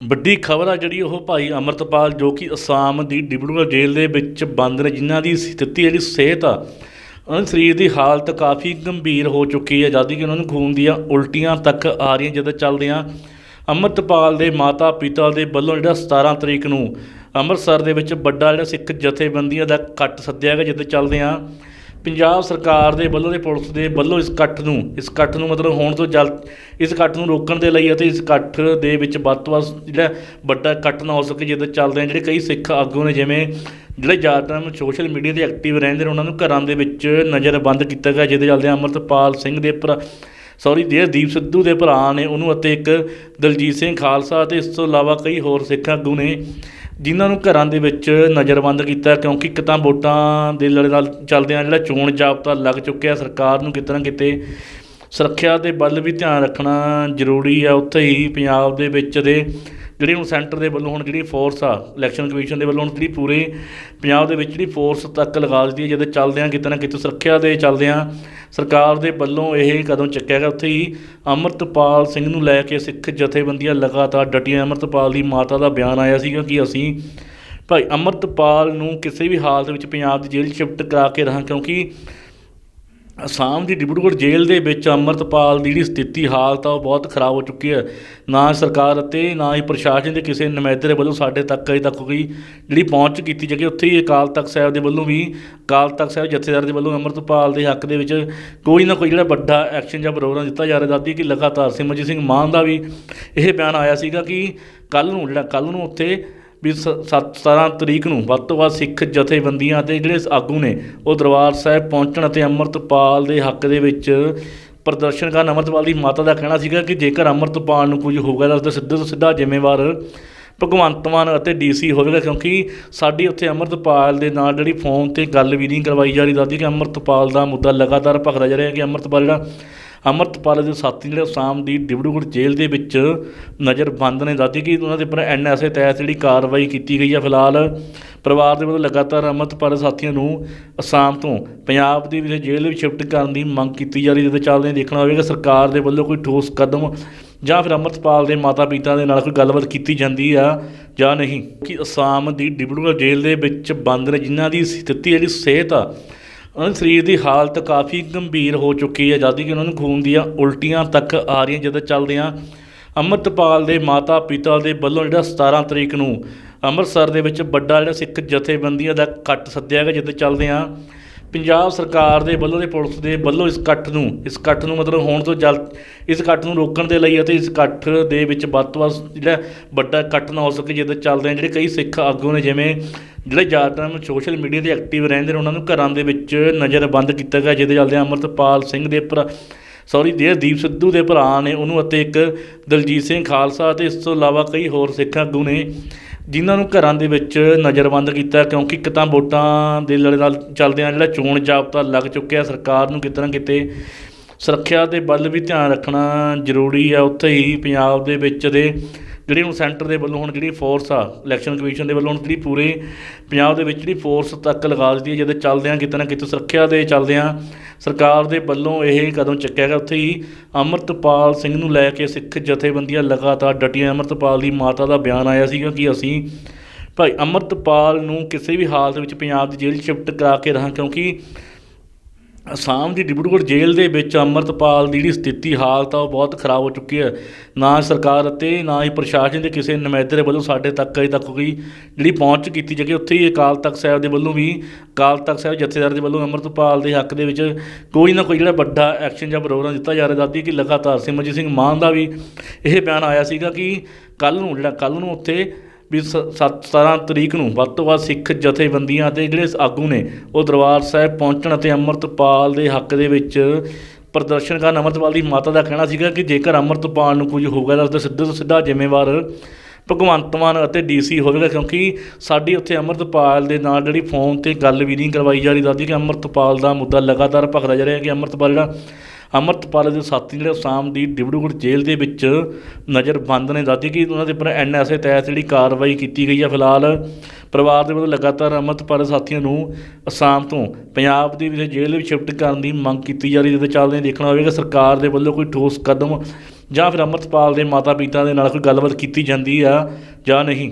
ਵੱਡੀ ਖਬਰ ਆ ਜਿਹੜੀ ਉਹ ਭਾਈ ਅਮਰਤਪਾਲ ਜੋ ਕਿ ਅਸਾਮ ਦੀ ਡਿਬਰੂਗੜ੍ਹ ਜੇਲ੍ਹ ਦੇ ਵਿੱਚ ਬੰਦ ਨੇ, ਜਿਨ੍ਹਾਂ ਦੀ ਸਥਿਤੀ ਜਿਹੜੀ ਸਿਹਤ ਆ, ਉਹਨਾਂ ਦੇ ਸਰੀਰ ਦੀ ਹਾਲਤ ਕਾਫੀ ਗੰਭੀਰ ਹੋ ਚੁੱਕੀ ਹੈ, ਜਦ ਕਿ ਉਹਨਾਂ ਨੂੰ ਖੂਨ ਦੀਆਂ ਉਲਟੀਆਂ ਤੱਕ ਆ ਰਹੀਆਂ ਜਦੋਂ ਚੱਲਦਿਆਂ। ਅਮਰਤਪਾਲ ਦੇ ਮਾਤਾ ਪਿਤਾ ਦੇ ਵੱਲੋਂ ਜਿਹੜਾ 17 ਤਰੀਕ ਨੂੰ ਅੰਮ੍ਰਿਤਸਰ ਦੇ ਵਿੱਚ ਵੱਡਾ ਜਿਹੜਾ ਸਿੱਖ ਜਥੇਬੰਦੀਆਂ ਦਾ ਕੱਟ ਸੱਦਿਆ ਗਿਆ ਜਿੱਦੇ ਚੱਲਦਿਆਂ ਪੰਜਾਬ ਸਰਕਾਰ ਦੇ ਵੱਲੋਂ ਤੇ ਪੁਲਿਸ ਦੇ ਵੱਲੋਂ ਇਸ ਇਕੱਠ ਨੂੰ, ਇਸ ਇਕੱਠ ਨੂੰ ਮਤਲਬ ਹੋਣ ਤੋਂ ਜਲ ਇਸ ਇਕੱਠ ਨੂੰ ਰੋਕਣ ਦੇ ਲਈ ਅਤੇ ਇਸ ਇਕੱਠ ਦੇ ਵਿੱਚ ਵੱਧ ਤੋਂ ਵੱਧ ਜਿਹੜਾ ਵੱਡਾ ਇਕੱਠ ਨਾ ਹੋ ਸਕੇ ਜਿਹਦੇ ਚੱਲਦੇ ਆ ਜਿਹੜੇ ਕਈ ਸਿੱਖ ਆਗੂ ਨੇ, ਜਿਵੇਂ ਜਿਹੜੇ ਜ਼ਿਆਦਾਤਰ ਸੋਸ਼ਲ ਮੀਡੀਆ ਤੇ ਐਕਟਿਵ ਰਹਿੰਦੇ ਨੇ, ਉਹਨਾਂ ਨੂੰ ਘਰਾਂ ਦੇ ਵਿੱਚ ਨਜ਼ਰਬੰਦ ਕੀਤਾ ਗਿਆ, ਜਿਹਦੇ ਚੱਲਦੇ ਅੰਮ੍ਰਿਤਪਾਲ ਸਿੰਘ ਦੇ ਭਰਾ ਸੌਰੀ ਦੀਪ ਸਿੱਧੂ ਦੇ ਭਰਾ ਨੇ ਉਹਨੂੰ ਅਤੇ ਇੱਕ ਦਲਜੀਤ ਸਿੰਘ ਖਾਲਸਾ ਅਤੇ ਇਸ ਤੋਂ ਇਲਾਵਾ ਕਈ ਹੋਰ ਸਿੱਖ ਆਗੂ ਨੇ ਜਿਨ੍ਹਾਂ ਨੂੰ ਘਰਾਂ ਦੇ ਵਿੱਚ ਨਜ਼ਰਬੰਦ ਕੀਤਾ, ਕਿਉਂਕਿ ਇੱਕ ਤਾਂ ਵੋਟਾਂ ਦੇ ਲੜੇ ਨਾਲ ਚੱਲਦਿਆਂ ਜਿਹੜਾ ਚੋਣ ਜਾਬਤਾ ਲੱਗ ਚੁੱਕਿਆ, ਸਰਕਾਰ ਨੂੰ ਕਿਤੇ ਨਾ ਕਿਤੇ ਸੁਰੱਖਿਆ ਦੇ ਵੱਲ ਵੀ ਧਿਆਨ ਰੱਖਣਾ ਜ਼ਰੂਰੀ ਆ। ਉੱਥੇ ਹੀ ਪੰਜਾਬ ਦੇ ਵਿੱਚ ਦੇ ਜਿਹੜੀ ਹੁਣ ਸੈਂਟਰ ਦੇ ਵੱਲੋਂ ਹੁਣ ਜਿਹੜੀ ਫੋਰਸ ਆ ਇਲੈਕਸ਼ਨ ਕਮਿਸ਼ਨ ਦੇ ਵੱਲੋਂ ਹੁਣ ਜਿਹੜੀ ਪੂਰੇ ਪੰਜਾਬ ਦੇ ਵਿੱਚ ਜਿਹੜੀ ਫੋਰਸ ਤੱਕ ਲਗਾ ਦਿੱਤੀ ਹੈ ਜਦੋਂ ਚੱਲਦਿਆਂ ਕਿਤੇ ਨਾ ਕਿਤੇ ਸੁਰੱਖਿਆ ਦੇ ਚੱਲਦਿਆਂ ਸਰਕਾਰ ਦੇ ਵੱਲੋਂ ਇਹ ਕਦਮ ਚੱਕਿਆ ਗਿਆ। ਉੱਥੇ ਹੀ ਅੰਮ੍ਰਿਤਪਾਲ ਸਿੰਘ ਨੂੰ ਲੈ ਕੇ ਸਿੱਖ ਜਥੇਬੰਦੀਆਂ ਲਗਾਤਾਰ ਡਟੀਆਂ। ਅੰਮ੍ਰਿਤਪਾਲ ਦੀ ਮਾਤਾ ਦਾ ਬਿਆਨ ਆਇਆ ਸੀਗਾ ਕਿ ਅਸੀਂ ਭਾਈ ਅੰਮ੍ਰਿਤਪਾਲ ਨੂੰ ਕਿਸੇ ਵੀ ਹਾਲਤ ਵਿੱਚ ਪੰਜਾਬ ਦੀ ਜੇਲ੍ਹ ਸ਼ਿਫਟ ਕਰਾ ਕੇ ਰਹਾਂ ਕਿਉਂਕਿ ਅਸਾਮ ਦੀ ਡਿਬਰੂਗੜ੍ਹ ਜੇਲ੍ਹ ਦੇ ਵਿੱਚ ਅੰਮ੍ਰਿਤਪਾਲ ਦੀ ਜਿਹੜੀ ਸਥਿਤੀ, ਹਾਲਤ ਆ, ਉਹ ਬਹੁਤ ਖਰਾਬ ਹੋ ਚੁੱਕੀ ਹੈ। ਨਾ ਸਰਕਾਰ ਅਤੇ ਨਾ ਹੀ ਪ੍ਰਸ਼ਾਸਨ ਦੇ ਕਿਸੇ ਨੁਮਾਇੰਦੇ ਦੇ ਵੱਲੋਂ ਸਾਡੇ ਤੱਕ ਅਜੇ ਤੱਕ ਕੋਈ ਜਿਹੜੀ ਪਹੁੰਚ ਕੀਤੀ ਜਾ ਕੇ ਉੱਥੇ ਹੀ ਅਕਾਲ ਤਖਤ ਸਾਹਿਬ ਦੇ ਵੱਲੋਂ ਵੀ, ਅਕਾਲ ਤਖਤ ਸਾਹਿਬ ਜਥੇਦਾਰ ਦੇ ਵੱਲੋਂ ਅੰਮ੍ਰਿਤਪਾਲ ਦੇ ਹੱਕ ਦੇ ਵਿੱਚ ਕੋਈ ਨਾ ਕੋਈ ਜਿਹੜਾ ਵੱਡਾ ਐਕਸ਼ਨ ਜਾਂ ਪ੍ਰੋਗਰਾਮ ਦਿੱਤਾ ਜਾ ਰਿਹਾ ਦਾਦੀ ਕਿ ਲਗਾਤਾਰ ਸਿਮਰਜੀਤ ਸਿੰਘ ਮਾਨ ਦਾ ਵੀ ਇਹ ਬਿਆਨ ਆਇਆ ਸੀਗਾ ਕਿ ਕੱਲ ਨੂੰ ਜਿਹੜਾ ਕੱਲ ਨੂੰ ਉੱਥੇ ਵੀ ਸ- ਸੱਤ 17 ਤਰੀਕ ਨੂੰ ਵੱਧ ਤੋਂ ਵੱਧ ਸਿੱਖ ਜਥੇਬੰਦੀਆਂ ਅਤੇ ਜਿਹੜੇ ਆਗੂ ਨੇ, ਉਹ ਦਰਬਾਰ ਸਾਹਿਬ ਪਹੁੰਚਣ ਅਤੇ ਅੰਮ੍ਰਿਤਪਾਲ ਦੇ ਹੱਕ ਦੇ ਵਿੱਚ ਪ੍ਰਦਰਸ਼ਨ ਕਰਨ, ਅੰਮ੍ਰਿਤਪਾਲ ਦੀ ਮਾਤਾ ਦਾ ਕਹਿਣਾ ਸੀਗਾ ਕਿ ਜੇਕਰ ਅੰਮ੍ਰਿਤਪਾਲ ਨੂੰ ਕੁਝ ਹੋਊਗਾ ਤਾਂ ਉਸਦਾ ਸਿੱਧੇ ਤੋਂ ਸਿੱਧਾ ਜ਼ਿੰਮੇਵਾਰ ਭਗਵੰਤ ਮਾਨ ਅਤੇ ਡੀਸੀ ਹੋਵੇਗਾ, ਕਿਉਂਕਿ ਸਾਡੀ ਉੱਥੇ ਅੰਮ੍ਰਿਤਪਾਲ ਦੇ ਨਾਲ ਜਿਹੜੀ ਫੋਨ ਤੇ ਗੱਲ ਵੀ ਨਹੀਂ ਕਰਵਾਈ ਜਾ ਰਹੀ, ਦੱਸਦੀ ਕਿ ਅੰਮ੍ਰਿਤਪਾਲ ਦਾ ਮੁੱਦਾ ਲਗਾਤਾਰ ਭਖਦਾ ਜਾ ਰਿਹਾ ਕਿ ਅੰਮ੍ਰਿਤਪਾਲ ਜਿਹੜਾ ਅੰਮ੍ਰਿਤਪਾਲ ਦੇ ਸਾਥੀ ਜਿਹੜੇ ਅਸਾਮ ਦੀ ਡਿਬੜੂਗੜ੍ਹ ਜੇਲ੍ਹ ਦੇ ਵਿੱਚ ਨਜ਼ਰਬੰਦ ਨੇ ਦਾਦੀ ਕਿ ਉਹਨਾਂ ਦੇ ਉੱਪਰ ਐਨਐਸਏ ਤਹਿਤ ਜਿਹੜੀ ਕਾਰਵਾਈ ਕੀਤੀ ਗਈ ਹੈ ਫਿਲਹਾਲ। ਪਰਿਵਾਰ ਦੇ ਵੱਲੋਂ ਲਗਾਤਾਰ ਅੰਮ੍ਰਿਤਪਾਲ ਦੇ ਸਾਥੀਆਂ ਨੂੰ ਅਸਾਮ ਤੋਂ ਪੰਜਾਬ ਦੀ ਵਿਖੇ ਜੇਲ੍ਹ ਵਿੱਚ ਸ਼ਿਫਟ ਕਰਨ ਦੀ ਮੰਗ ਕੀਤੀ ਜਾ ਰਹੀ ਜਿਹਦੇ ਚੱਲਦੇ ਦੇਖਣਾ ਹੋਵੇਗਾ ਸਰਕਾਰ ਦੇ ਵੱਲੋਂ ਕੋਈ ਠੋਸ ਕਦਮ ਜਾਂ ਫਿਰ ਅੰਮ੍ਰਿਤਪਾਲ ਦੇ ਮਾਤਾ ਪਿਤਾ ਦੇ ਨਾਲ ਕੋਈ ਗੱਲਬਾਤ ਕੀਤੀ ਜਾਂਦੀ ਆ ਜਾਂ ਨਹੀਂ। ਕਿ ਅਸਾਮ ਦੀ ਡਿਬੜੂਗੜ੍ਹ ਜੇਲ੍ਹ ਦੇ ਵਿੱਚ ਬੰਦ ਨੇ, ਜਿਨ੍ਹਾਂ ਦੀ ਸਥਿਤੀ ਜਿਹੜੀ ਸਿਹਤ ਆ ਉਹਨਾਂ ਦੇ ਸਰੀਰ ਦੀ ਹਾਲਤ ਕਾਫੀ ਗੰਭੀਰ ਹੋ ਚੁੱਕੀ ਹੈ, ਜਦ ਕਿ ਉਹਨਾਂ ਨੂੰ ਖੂਨ ਦੀਆਂ ਉਲਟੀਆਂ ਤੱਕ ਆ ਰਹੀਆਂ ਜਦੋਂ ਚੱਲਦਿਆਂ ਅੰਮ੍ਰਿਤਪਾਲ ਦੇ ਮਾਤਾ ਪਿਤਾ ਦੇ ਵੱਲੋਂ ਜਿਹੜਾ 17 ਤਰੀਕ ਨੂੰ ਅੰਮ੍ਰਿਤਸਰ ਦੇ ਵਿੱਚ ਵੱਡਾ ਜਿਹੜਾ ਸਿੱਖ ਜਥੇਬੰਦੀਆਂ ਦਾ ਕੱਟ ਸੱਦਿਆ ਗਿਆ ਜਿੱਦੇ ਚੱਲਦਿਆਂ ਪੰਜਾਬ ਸਰਕਾਰ ਦੇ ਵੱਲੋਂ ਤੇ ਪੁਲਿਸ ਦੇ ਵੱਲੋਂ ਇਸ ਇਕੱਠ ਨੂੰ, ਇਸ ਇਕੱਠ ਨੂੰ ਮਤਲਬ ਹੋਣ ਤੋਂ ਜਲ ਇਸ ਇਕੱਠ ਨੂੰ ਰੋਕਣ ਦੇ ਲਈ ਅਤੇ ਇਸ ਇਕੱਠ ਦੇ ਵਿੱਚ ਵੱਧ ਤੋਂ ਵੱਧ ਜਿਹੜਾ ਵੱਡਾ ਇਕੱਠ ਨਾ ਹੋ ਸਕੇ ਜਿਹਦੇ ਚੱਲਦੇ ਆ ਜਿਹੜੇ ਕਈ ਸਿੱਖ ਆਗੂ ਨੇ ਜਿਵੇਂ ਜਿਹੜੇ ਜ਼ਿਆਦਾਤਰ ਸੋਸ਼ਲ ਮੀਡੀਆ ਤੇ ਐਕਟਿਵ ਰਹਿੰਦੇ ਨੇ, ਉਹਨਾਂ ਨੂੰ ਘਰਾਂ ਦੇ ਵਿੱਚ ਨਜ਼ਰਬੰਦ ਕੀਤਾ ਗਿਆ, ਜਿਹਦੇ ਚੱਲਦੇ ਅੰਮ੍ਰਿਤਪਾਲ ਸਿੰਘ ਦੇ ਭਰਾ ਸੌਰੀ ਦੀਪ ਸਿੱਧੂ ਦੇ ਭਰਾ ਨੇ ਉਹਨੂੰ ਅਤੇ ਇੱਕ ਦਲਜੀਤ ਸਿੰਘ ਖਾਲਸਾ ਅਤੇ ਇਸ ਤੋਂ ਇਲਾਵਾ ਕਈ ਹੋਰ ਸਿੱਖ ਆਗੂ ਨੇ ਜਿਨ੍ਹਾਂ ਨੂੰ ਘਰਾਂ ਦੇ ਵਿੱਚ ਨਜ਼ਰਬੰਦ ਕੀਤਾ, ਕਿਉਂਕਿ ਇੱਕ ਤਾਂ ਵੋਟਾਂ ਦੇ ਲੜੇ ਨਾਲ ਚੱਲਦਿਆਂ ਜਿਹੜਾ ਚੋਣ ਜਾਬਤਾ ਲੱਗ ਚੁੱਕਿਆ, ਸਰਕਾਰ ਨੂੰ ਕਿਤੇ ਨਾ ਕਿਤੇ ਸੁਰੱਖਿਆ ਦੇ ਵੱਲ ਵੀ ਧਿਆਨ ਰੱਖਣਾ ਜ਼ਰੂਰੀ ਆ। ਉੱਥੇ ਹੀ ਪੰਜਾਬ ਦੇ ਵਿੱਚ ਦੇ ਜਿਹੜੀ ਹੁਣ ਸੈਂਟਰ ਦੇ ਵੱਲੋਂ ਹੁਣ ਜਿਹੜੀ ਫੋਰਸ ਆ ਇਲੈਕਸ਼ਨ ਕਮਿਸ਼ਨ ਦੇ ਵੱਲੋਂ ਹੁਣ ਜਿਹੜੀ ਪੂਰੇ ਪੰਜਾਬ ਦੇ ਵਿੱਚ ਜਿਹੜੀ ਫੋਰਸ ਤੱਕ ਲਗਾ ਦਿੱਤੀ ਹੈ, ਜਿਹਦੇ ਚੱਲਦਿਆਂ ਕਿਤੇ ਨਾ ਕਿਤੇ ਸੁਰੱਖਿਆ ਦੇ ਚੱਲਦਿਆਂ ਸਰਕਾਰ ਦੇ ਵੱਲੋਂ ਇਹ ਕਦਮ ਚੱਕਿਆ ਗਿਆ। ਉੱਥੇ ਹੀ ਅੰਮ੍ਰਿਤਪਾਲ ਸਿੰਘ ਨੂੰ ਲੈ ਕੇ ਸਿੱਖ ਜਥੇਬੰਦੀਆਂ ਲਗਾਤਾਰ ਡਟੀਆਂ। ਅੰਮ੍ਰਿਤਪਾਲ ਦੀ ਮਾਤਾ ਦਾ ਬਿਆਨ ਆਇਆ ਸੀਗਾ ਕਿ ਅਸੀਂ ਭਾਈ ਅੰਮ੍ਰਿਤਪਾਲ ਨੂੰ ਕਿਸੇ ਵੀ ਹਾਲਤ ਵਿੱਚ ਪੰਜਾਬ ਦੀ ਜੇਲ੍ਹ ਸ਼ਿਫਟ ਕਰਾ ਕੇ ਰਹਾਂ, ਕਿਉਂਕਿ ਅਸਾਮ ਦੀ ਡਿਬਰੂਗੜ੍ਹ ਜੇਲ੍ਹ ਦੇ ਵਿੱਚ ਅੰਮ੍ਰਿਤਪਾਲ ਦੀ ਜਿਹੜੀ ਸਥਿਤੀ, ਹਾਲਤ ਆ, ਉਹ ਬਹੁਤ ਖਰਾਬ ਹੋ ਚੁੱਕੀ ਹੈ। ਨਾ ਸਰਕਾਰ ਅਤੇ ਨਾ ਹੀ ਪ੍ਰਸ਼ਾਸਨ ਦੇ ਕਿਸੇ ਨੁਮਾਇੰਦੇ ਦੇ ਵੱਲੋਂ ਸਾਡੇ ਤੱਕ, ਅਜੇ ਤੱਕ ਕੋਈ ਜਿਹੜੀ ਪਹੁੰਚ ਕੀਤੀ ਜਾਵੇ ਉੱਥੇ ਹੀ ਅਕਾਲ ਤਖਤ ਸਾਹਿਬ ਦੇ ਵੱਲੋਂ ਵੀ, ਅਕਾਲ ਤਖਤ ਸਾਹਿਬ ਜਥੇਦਾਰ ਦੇ ਵੱਲੋਂ ਅੰਮ੍ਰਿਤਪਾਲ ਦੇ ਹੱਕ ਦੇ ਵਿੱਚ ਕੋਈ ਨਾ ਕੋਈ ਜਿਹੜਾ ਵੱਡਾ ਐਕਸ਼ਨ ਜਾਂ ਪ੍ਰੋਗਰਾਮ ਦਿੱਤਾ ਜਾ ਰਿਹਾ, ਦਾਦੀ ਕਿ ਲਗਾਤਾਰ ਸਿਮਰਜੀਤ ਸਿੰਘ ਮਾਨ ਦਾ ਵੀ ਇਹ ਬਿਆਨ ਆਇਆ ਸੀਗਾ ਕਿ ਕੱਲ ਨੂੰ ਜਿਹੜਾ ਕੱਲ ਨੂੰ ਉੱਥੇ ਵੀ ਸ- ਸੱਤ 17 ਤਰੀਕ ਨੂੰ ਵੱਧ ਤੋਂ ਵੱਧ ਸਿੱਖ ਜਥੇਬੰਦੀਆਂ ਅਤੇ ਜਿਹੜੇ ਆਗੂ ਨੇ, ਉਹ ਦਰਬਾਰ ਸਾਹਿਬ ਪਹੁੰਚਣ ਅਤੇ ਅੰਮ੍ਰਿਤਪਾਲ ਦੇ ਹੱਕ ਦੇ ਵਿੱਚ ਪ੍ਰਦਰਸ਼ਨ ਕਰਨ। ਅੰਮ੍ਰਿਤਪਾਲ ਦੀ ਮਾਤਾ ਦਾ ਕਹਿਣਾ ਸੀਗਾ ਕਿ ਜੇਕਰ ਅੰਮ੍ਰਿਤਪਾਲ ਨੂੰ ਕੁਝ ਹੋਊਗਾ ਤਾਂ ਉਸਦਾ ਸਿੱਧੇ ਤੋਂ ਸਿੱਧਾ ਜ਼ਿੰਮੇਵਾਰ ਭਗਵੰਤ ਮਾਨ ਅਤੇ ਡੀਸੀ ਹੋਵੇਗਾ, ਕਿਉਂਕਿ ਸਾਡੀ ਉੱਥੇ ਅੰਮ੍ਰਿਤਪਾਲ ਦੇ ਨਾਲ ਜਿਹੜੀ ਫੋਨ ਤੇ ਗੱਲ ਵੀ ਨਹੀਂ ਕਰਵਾਈ ਜਾ ਰਹੀ ਦਾਦੀ ਕਿ ਅੰਮ੍ਰਿਤਪਾਲ ਦਾ ਮੁੱਦਾ ਲਗਾਤਾਰ ਭਖਦਾ ਜਾ ਰਿਹਾ ਕਿ ਅੰਮ੍ਰਿਤਪਾਲ ਜਿਹੜਾ ਅੰਮ੍ਰਿਤਪਾਲ ਦੇ ਸਾਥੀ ਜਿਹੜੇ ਅਸਾਮ ਦੀ ਡਿਬੜੂਗੜ੍ਹ ਜੇਲ੍ਹ ਦੇ ਵਿੱਚ ਨਜ਼ਰਬੰਦ ਨੇ ਦਾਦੀ ਕਿ ਉਹਨਾਂ ਦੇ ਉੱਪਰ ਐਨਐਸਏ ਤਹਿਤ ਜਿਹੜੀ ਕਾਰਵਾਈ ਕੀਤੀ ਗਈ ਹੈ ਫਿਲਹਾਲ ਪਰਿਵਾਰ ਦੇ ਵੱਲੋਂ ਲਗਾਤਾਰ ਅੰਮ੍ਰਿਤਪਾਲ ਦੇ ਸਾਥੀਆਂ ਨੂੰ ਅਸਾਮ ਤੋਂ ਪੰਜਾਬ ਦੀ ਵਿਖੇ ਜੇਲ੍ਹ ਵਿੱਚ ਸ਼ਿਫਟ ਕਰਨ ਦੀ ਮੰਗ ਕੀਤੀ ਜਾ ਰਹੀ, ਜਿਹਦੇ ਚੱਲਦੇ ਦੇਖਣਾ ਹੋਵੇਗਾ ਸਰਕਾਰ ਦੇ ਵੱਲੋਂ ਕੋਈ ਠੋਸ ਕਦਮ ਜਾਂ ਫਿਰ ਅੰਮ੍ਰਿਤਪਾਲ ਦੇ ਮਾਤਾ ਪਿਤਾ ਦੇ ਨਾਲ ਕੋਈ ਗੱਲਬਾਤ ਕੀਤੀ ਜਾਂਦੀ ਆ ਜਾਂ ਨਹੀਂ।